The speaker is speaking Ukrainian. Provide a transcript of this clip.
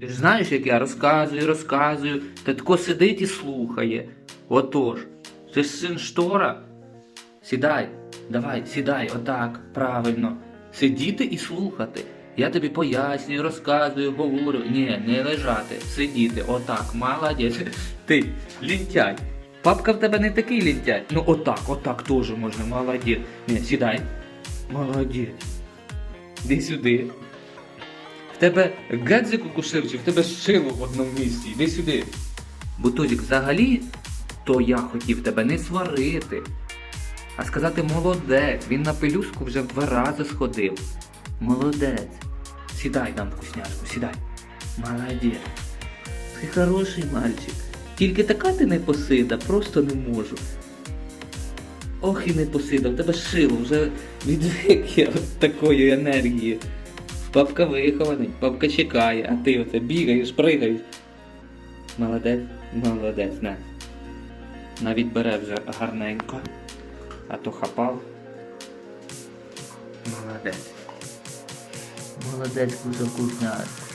Ти ж знаєш, як я розказую, розказую, та тако сидить і слухає. Отож, ти ж син штора. Сідай, давай, сідай, отак, правильно. Сидіти і слухати. Я тобі пояснюю, розказую, говорю. Ні, не лежати, сидіти, отак, молодець. Ти, лінтяй. Папка в тебе не такий лінтяй. Ну отак, отак теж можна, молодець. Ні, сідай. Молодець. Іди сюди. В тебе гадзик укусив, чи в тебе шило в одному місці. Іди сюди. Бутузик, взагалі, то я хотів тебе не сварити, а сказати молодець. Він на пелюску вже два рази сходив. Молодець. Сідай нам вкусняшку, сідай. Молодець. Ти хороший мальчик. Тільки така ти не посида, просто не можу. Ох і не посида, в тебе шило, вже відвик я від такої енергії. Папка вихований, папка чекає, а ти оце бігаєш, пригаєш. Молодець, молодець, не. Навіть бере вже гарненько. А то хапав. Молодець. Молодець, кузовку знаєш.